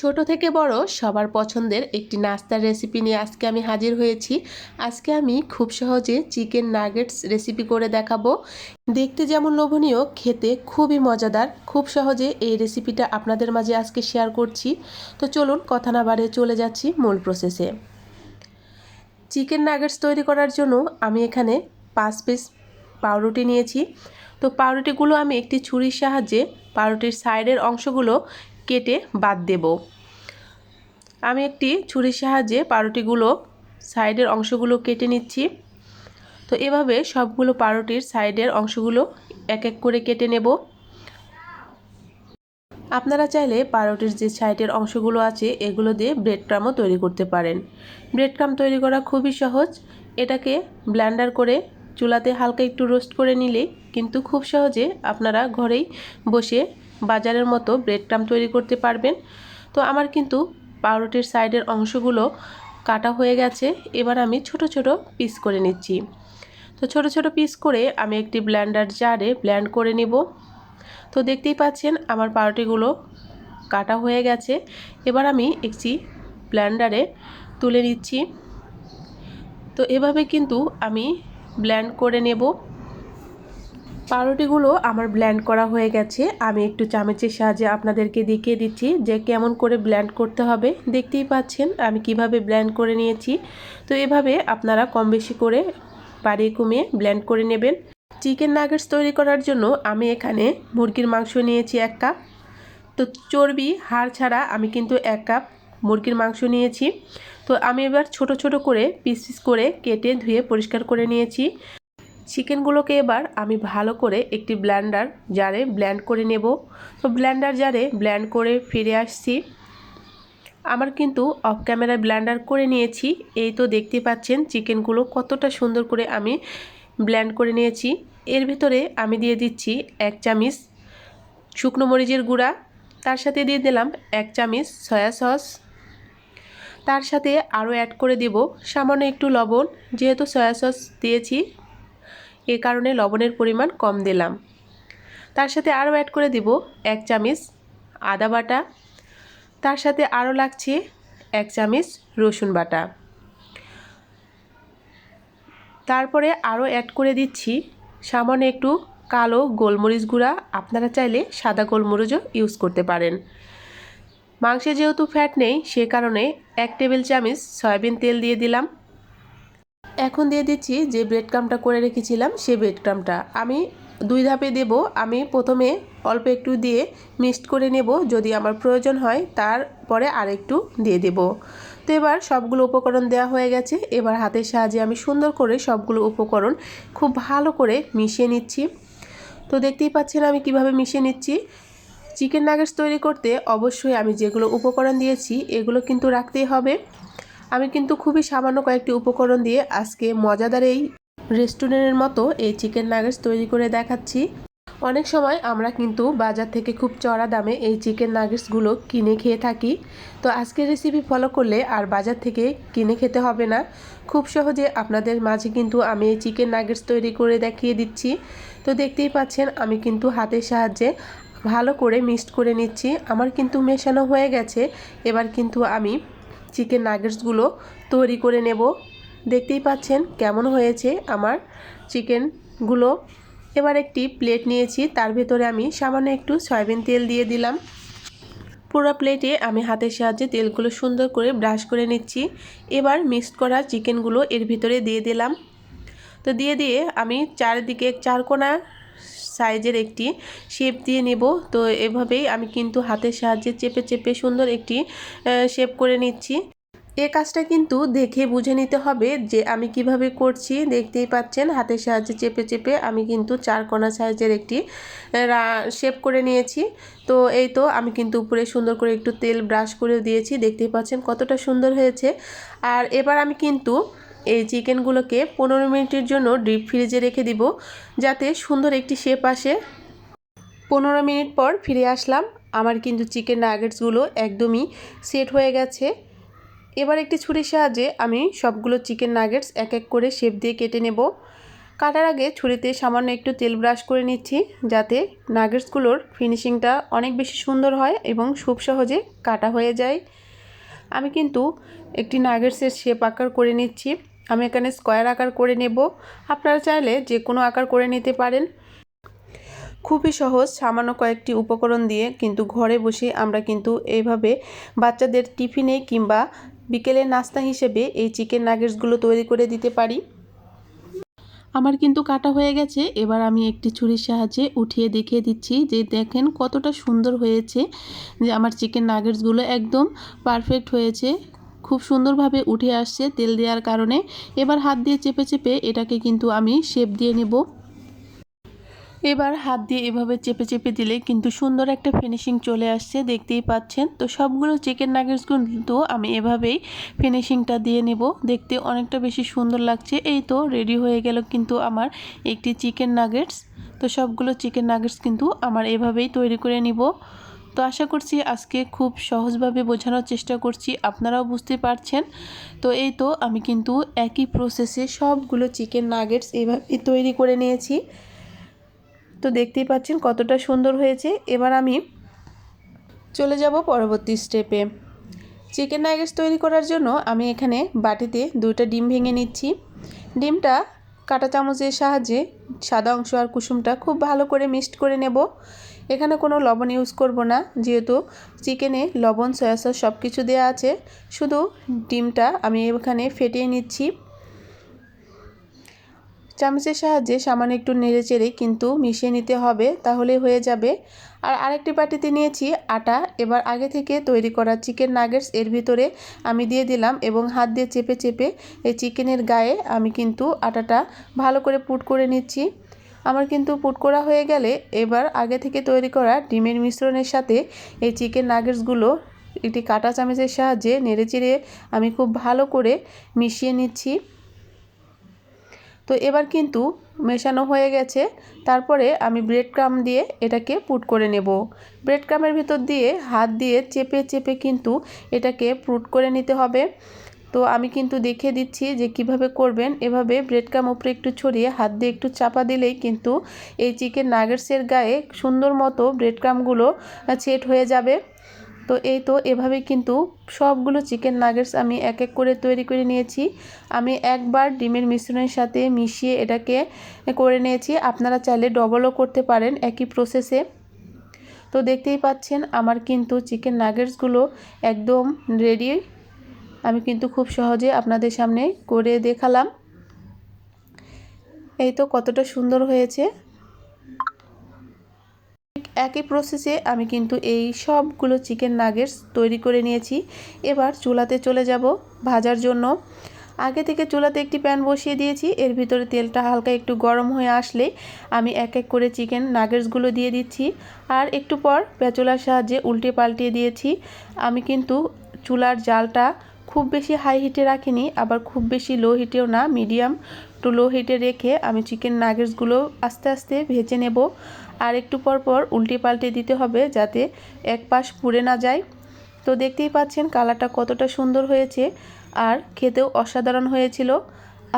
ছোট থেকে বড় সবার পছন্দের একটি নাস্তার রেসিপি নিয়ে আজকে আমি হাজির হয়েছি। আজকে আমি খুব সহজে চিকেন নাগেটস রেসিপি করে দেখাবো। দেখতে যেমন লোভনীয়, খেতে খুবই মজাদার। খুব সহজে এই রেসিপিটা আপনাদের মাঝে আজকে শেয়ার করছি। তো চলুন কথা না বাড়িয়ে চলে যাচ্ছি মূল প্রসেসে চিকেন নাগেটস তৈরি করার জন্য আমি এখানে পাঁচ পিস পাউরুটি নিয়েছি। তো পাউরুটিগুলো আমি একটি ছুরির সাহায্যে পাউরুটির সাইডের অংশগুলো কেটে বাদ দেব। আমি একটি ছুরির সাহায্যে পাউরুটিগুলো সাইডের অংশগুলো কেটে নিচ্ছি। তো এভাবে সবগুলো পাউরুটির সাইডের অংশগুলো এক এক করে কেটে নেব। আপনারা চাইলে পাউরুটির যে সাইডের অংশগুলো আছে, এগুলো দিয়ে ব্রেড ক্রামও তৈরি করতে পারেন। ব্রেড ক্রাম তৈরি করা খুবই সহজ। এটাকে ব্ল্যান্ডার করে চুলাতে হালকা একটু রোস্ট করে নিলেই কিন্তু খুব সহজে আপনারা ঘরেই বসে বাজারের মতো ব্রেড ক্রাম তৈরি করতে পারবেন। তো আমার কিন্তু পাউরুটির সাইডের অংশগুলো কাটা হয়ে গেছে। এবার আমি ছোট ছোট পিস করে নিচ্ছি। তো ছোট ছোট পিস করে আমি একটি ব্ল্যান্ডার জারে ব্ল্যান্ড করে নিব। তো দেখতেই পাচ্ছেন আমার পাউরুটিগুলো কাটা হয়ে গেছে। এবার আমি একটি ব্ল্যান্ডারে তুলে নিচ্ছি। তো এভাবে কিন্তু আমি ব্ল্যান্ড করে নেব। পাউরুটিগুলো আমার ব্ল্যান্ড করা হয়ে গেছে। আমি একটু চামচের সাহায্যে আপনাদেরকে দেখিয়ে দিচ্ছি যে কেমন করে ব্ল্যান্ড করতে হবে। দেখতেই পাচ্ছেন আমি কীভাবে ব্ল্যান্ড করে নিয়েছি। তো এভাবে আপনারা কম বেশি করে বাড়িয়ে কমিয়ে ব্ল্যান্ড করে নেবেন। চিকেন নাগেটস তৈরি করার জন্য আমি এখানে মুরগির মাংস নিয়েছি এক কাপ তো চর্বি, হাড় ছাড়া আমি কিন্তু এক কাপ মুরগির মাংস নিয়েছি। তো আমি এবার ছোট ছোট করে পিস পিস করে কেটে ধুয়ে পরিষ্কার করে নিয়েছি। চিকেনগুলোকে এবার আমি ভালো করে একটি ব্ল্যান্ডার জারে ব্ল্যান্ড করে নেব। তো ব্ল্যান্ডার জারে ব্ল্যান্ড করে ফিরে আসছি। আমার কিন্তু অফ ক্যামেরায় ব্ল্যান্ডার করে নিয়েছি। এই তো দেখতে পাচ্ছেন চিকেনগুলো কতটা সুন্দর করে আমি ব্ল্যান্ড করে নিয়েছি। এর ভিতরে আমি দিয়ে দিচ্ছি এক চামিচ শুকনো মরিচের গুঁড়া, তার সাথে দিয়ে দিলাম এক চামিচ সয়া সস, তার সাথে আরও অ্যাড করে দেব সামান্য একটু লবণ। যেহেতু সয়া সস দিয়েছি এ কারণে লবণের পরিমাণ কম দিলাম। তার সাথে আরও অ্যাড করে দিব এক চামিচ আদা বাটা। তার সাথে আরও লাগছে এক চামিচ রসুন বাটা। তারপরে আরও অ্যাড করে দিচ্ছি সামান্য একটু কালো গোলমরিচ গুঁড়া। আপনারা চাইলে সাদা গোলমরিচও ইউজ করতে পারেন। মাংসে যেহেতু ফ্যাট নেই, সে কারণে এক টেবিল চামচ সয়াবিন তেল দিয়ে দিলাম। এখন দিয়ে দিচ্ছি যে ব্রেড ক্রামটা করে রেখেছিলাম সেই ব্রেড ক্রামটা আমি দুই ধাপে দেব। আমি প্রথমে অল্প একটু দিয়ে মিক্সড করে নেব। যদি আমার প্রয়োজন হয় তারপরে আরেকটু দিয়ে দেব। তো এবার সবগুলো উপকরণ দেওয়া হয়ে গেছে। এবার হাতের সাহায্যে আমি সুন্দর করে সবগুলো উপকরণ খুব ভালো করে মিশিয়ে নিচ্ছি। তো দেখতেই পাচ্ছেন আমি কীভাবে মিশিয়ে নিচ্ছি। চিকেন নাগেটস তৈরি করতে অবশ্যই আমি যেগুলো উপকরণ দিয়েছি, এগুলো কিন্তু রাখতেই হবে। আমি কিন্তু খুবই সামান্য কয়েকটি উপকরণ দিয়ে আজকে মজাদার এই রেস্টুরেন্টের মতো এই চিকেন নাগেটস তৈরি করে দেখাচ্ছি। অনেক সময় আমরা কিন্তু বাজার থেকে খুব চড়া দামে এই চিকেন নাগেটসগুলো কিনে খেয়ে থাকি। তো আজকের রেসিপি ফলো করলে আর বাজার থেকে কিনে খেতে হবে না। খুব সহজে আপনাদের মাঝে কিন্তু আমি এই চিকেন নাগেটস তৈরি করে দেখিয়ে দিচ্ছি। তো দেখতেই পাচ্ছেন, আমি কিন্তু হাতের সাহায্যে ভালো করে মিক্সড করে নিচ্ছি। আমার কিন্তু মেশানো হয়ে গেছে। এবার কিন্তু আমি চিকেন নাগেটসগুলো তৈরি করে নেব। দেখতেই পাচ্ছেন কেমন হয়েছে আমার চিকেনগুলো। এবার একটি প্লেট নিয়েছি, তার ভেতরে আমি সামান্য একটু সয়াবিন তেল দিয়ে দিলাম। পুরো প্লেটে আমি হাতের সাহায্যে তেলগুলো সুন্দর করে ব্রাশ করে নিচ্ছি। এবার মিক্সড করা চিকেনগুলো এর ভিতরে দিয়ে দিলাম। তো দিয়ে দিয়ে আমি চারিদিকে চারকোনা সাইজের একটি শেপ দিয়ে নেব। তো এভাবেই আমি কিন্তু হাতের সাহায্যে চেপে চেপে সুন্দর একটি শেপ করে নিচ্ছি। এ কাজটা কিন্তু দেখে বুঝে নিতে হবে যে আমি কীভাবে করছি। দেখতেই পাচ্ছেন হাতের সাহায্যে চেপে চেপে আমি কিন্তু চার কোনা সাইজের একটি শেপ করে নিয়েছি। তো এই তো আমি কিন্তু উপরে সুন্দর করে একটু তেল ব্রাশ করে দিয়েছি। দেখতেই পাচ্ছেন কতটা সুন্দর হয়েছে। আর এবার আমি কিন্তু এই চিকেনগুলোকে পনেরো মিনিটের জন্য ডিপ ফ্রিজে রেখে দিব, যাতে সুন্দর একটি শেপ আসে। পনেরো মিনিট পর ফিরে আসলাম। আমার কিন্তু চিকেন নাগেটসগুলো একদমই সেট হয়ে গেছে। এবার একটি ছুরির সাহায্যে আমি সবগুলো চিকেন নাগেটস এক এক করে শেপ দিয়ে কেটে নেব। কাটার আগে ছুরিতে সামান্য একটু তেল ব্রাশ করে নিচ্ছি, যাতে নাগেটসগুলোর ফিনিশিংটা অনেক বেশি সুন্দর হয় এবং খুব সহজে কাটা হয়ে যায়। আমি কিন্তু একটি নাগেটসের শেপ আকার করে নিচ্ছি। আমি এখানে স্কোয়ার আকার করে নেব। আপনারা চাইলে যে কোনো আকার করে নিতে পারেন। খুবই সহজ, সামান্য কয়েকটি উপকরণ দিয়ে কিন্তু ঘরে বসে আমরা কিন্তু এইভাবে বাচ্চাদের টিফিনে কিংবা বিকেলের নাস্তা হিসেবে এই চিকেন নাগেটসগুলো তৈরি করে দিতে পারি। আমার কিন্তু কাটা হয়ে গেছে। এবার আমি একটি ছুরির সাহায্যে উঠিয়ে দেখিয়ে দিচ্ছি যে দেখেন কতটা সুন্দর হয়েছে যে আমার চিকেন নাগেটসগুলো একদম পারফেক্ট হয়েছে। খুব সুন্দরভাবে উঠে আসছে তেল দেওয়ার কারণে। এবার হাত দিয়ে চেপে চেপে এটাকে কিন্তু আমি শেপ দিয়ে নেব। এবার হাত দিয়ে এভাবে চেপে চেপে দিলে কিন্তু সুন্দর একটা ফিনিশিং চলে আসছে, দেখতেই পাচ্ছেন। তো সবগুলো চিকেন নাগেটস কিন্তু আমি এভাবেই ফিনিশিংটা দিয়ে নেব। দেখতে অনেকটা বেশি সুন্দর লাগছে। এই তো রেডি হয়ে গেল কিন্তু আমার একটি চিকেন নাগেটস তো সবগুলো চিকেন নাগেটস কিন্তু আমার এভাবেই তৈরি করে নিব। তো আশা করছি আজকে খুব সহজভাবে বোঝানোর চেষ্টা করছি, আপনারাও বুঝতে পারছেন। তো এই তো আমি কিন্তু একই প্রসেসে সবগুলো চিকেন নাগেটস এভাবে তৈরি করে নিয়েছি। তো দেখতেই পাচ্ছেন কতটা সুন্দর হয়েছে। এবার আমি চলে যাব পরবর্তী স্টেপে চিকেন নাগেটস তৈরি করার জন্য আমি এখানে বাটিতে দুইটা ডিম ভেঙে নিচ্ছি। ডিমটা কাঁটা চামচের সাহায্যে সাদা অংশ আর কুসুমটা খুব ভালো করে মিক্সড করে নেব। এখানে কোনো লবণ ইউজ করব না, যেহেতু চিকেনে লবণ সয়া সস সব কিছু দেওয়া আছে। শুধু ডিমটা আমি এখানে ফেটিয়ে নিচ্ছি। চামচের সাহায্যে সামান্য একটু নেড়ে চেড়ে কিন্তু মিশিয়ে নিতে হবে, তাহলে হয়ে যাবে। আর আরেকটি বাটিতে নিয়েছি আটা। এবার আগে থেকে তৈরি করা চিকেন নাগেটস এর ভিতরে আমি দিয়ে দিলাম এবং হাত দিয়ে চেপে চেপে এই চিকেনের গায়ে আমি কিন্তু আটাটা ভালো করে পুট করে নিচ্ছি। আমার কিন্তু পুট করা হয়ে গেলে এবার আগে থেকে তৈরি করা ডিমের মিশ্রণের সাথে এই চিকেন নাগেটসগুলো, একটি কাটা চামচের সাহায্যে নেড়ে চেড়ে আমি খুব ভালো করে মিশিয়ে নিচ্ছি। তো এবার কিন্তু মেশানো হয়ে গেছে। তারপরে আমি ব্রেড ক্রাম দিয়ে এটাকে পুট করে নেব। ব্রেড ক্রামের ভিতর দিয়ে হাত দিয়ে চেপে চেপে কিন্তু এটাকে পুট করে নিতে হবে। তো আমি কিন্তু দেখিয়ে দিচ্ছি যে কীভাবে করবেন। এভাবে ব্রেড ক্রাম উপরে একটু ছড়িয়ে হাত দিয়ে একটু চাপা দিলেই কিন্তু এই চিকেন নাগেটসের গায়ে সুন্দর মতো ব্রেড ক্রামগুলো সেট হয়ে যাবে। তো এই তো এভাবে কিন্তু সবগুলো চিকেন নাগেটস আমি এক এক করে তৈরি করে নিয়েছি। আমি একবার ডিমের মিশ্রণের সাথে মিশিয়ে এটাকে করে নিয়েছি। আপনারা চাইলে ডবলও করতে পারেন একই প্রসেসে তো দেখতেই পাচ্ছেন আমার কিন্তু চিকেন নাগেটসগুলো একদম রেডি আমি কিন্তু খুব সহজে আপনাদের সামনে করে দেখালাম। এই তো কতটা সুন্দর হয়েছে। একই প্রসেসে আমি কিন্তু এই সবগুলো চিকেন নাগেটস তৈরি করে নিয়েছি। এবার চুলাতে চলে যাব ভাজার জন্য। আগে থেকে চুলাতে একটি প্যান বসিয়ে দিয়েছি। এর ভিতরে তেলটা হালকা একটু গরম হয়ে আসলে আমি এক এক করে চিকেন নাগেটসগুলো দিয়ে দিচ্ছি। আর একটু পর পেঁচুলার সাহায্যে উল্টে পাল্টিয়ে দিয়েছি। আমি কিন্তু চুলার জালটা খুব বেশি হাই হিটে রাখিনি, আবার খুব বেশি লো হিটেও না মিডিয়াম টু লো হিটে রেখে আমি চিকেন নাগেটসগুলো আস্তে আস্তে ভেজে নেব। আর একটু পর পর উল্টে পাল্টে দিতে হবে যাতে এক পাশ পুড়ে না যায়। তো দেখতেই পাচ্ছেন কালারটা কতটা সুন্দর হয়েছে আর খেতেও অসাধারণ হয়েছিল।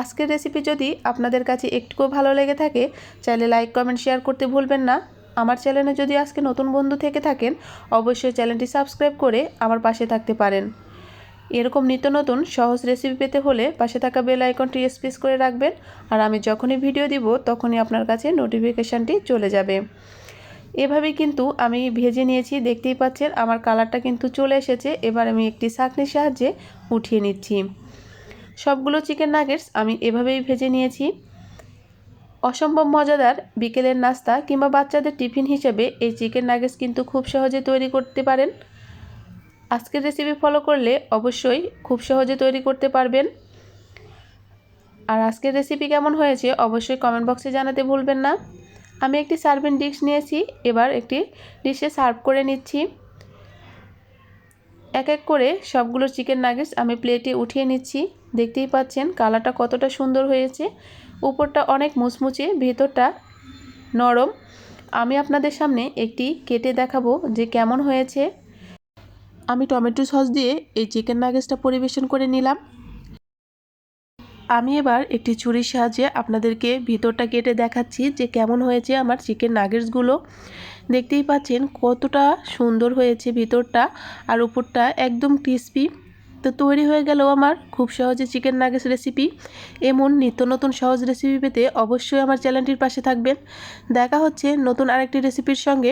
আজকের রেসিপি যদি আপনাদের কাছে একটুকুও ভালো লেগে থাকে, চাইলে লাইক কমেন্ট শেয়ার করতে ভুলবেন না। আমার চ্যানেলে যদি আজকে নতুন বন্ধু থেকে থাকেন, অবশ্যই চ্যানেলটি সাবস্ক্রাইব করে আমার পাশে থাকতে পারেন। এরকম নিত্য নতুন সহজ রেসিপি পেতে হলে পাশে থাকা বেল আইকনটি স্পেস করে রাখবেন আর আমি যখনই ভিডিও দিব, তখনই আপনার কাছে নোটিফিকেশানটি চলে যাবে। এভাবেই কিন্তু আমি ভেজে নিয়েছি, দেখতেই পাচ্ছেন আমার কালারটা কিন্তু চলে এসেছে। এবার আমি একটি ছাঁকনির সাহায্যে উঠিয়ে নিচ্ছি। সবগুলো চিকেন নাগেটস আমি এভাবেই ভেজে নিয়েছি। অসম্ভব মজাদার বিকেলের নাস্তা কিংবা বাচ্চাদের টিফিন হিসেবে এই চিকেন নাগেটস কিন্তু খুব সহজে তৈরি করতে পারেন। আজকের রেসিপি ফলো করলে অবশ্যই খুব সহজে তৈরি করতে পারবেন। আর আজকের রেসিপি কেমন হয়েছে অবশ্যই কমেন্ট বক্সে জানাতে ভুলবেন না। আমি একটি সার্ভিং ডিশ নিয়েছি, এবার একটি ডিশে সার্ভ করে নিচ্ছি। এক এক করে সবগুলো চিকেন নাগেটস আমি প্লেটে উঠিয়ে নিচ্ছি। দেখতেই পাচ্ছেন কালারটা কতটা সুন্দর হয়েছে। উপরটা অনেক মুচমুচে, ভেতরটা নরম। আমি আপনাদের সামনে একটি কেটে দেখাবো যে কেমন হয়েছে। আমি টমেটো সস দিয়ে এই চিকেন নাগেটসটা পরিবেশন করে নিলাম। আমি এবার একটি ছুরির সাহায্যে আপনাদেরকে ভিতরটা কেটে দেখাচ্ছি যে কেমন হয়েছে আমার চিকেন নাগেটসগুলো। দেখতেই পাচ্ছেন কতটা সুন্দর হয়েছে ভিতরটা আর উপরটা একদম ক্রিসপি। তো তৈরি হয়ে গেল আমার খুব সহজে চিকেন নাগেটস রেসিপি। এমন নিত্য নতুন সহজ রেসিপি পেতে অবশ্যই আমার চ্যানেলটির পাশে থাকবেন। দেখা হচ্ছে নতুন আরেকটি রেসিপির সঙ্গে।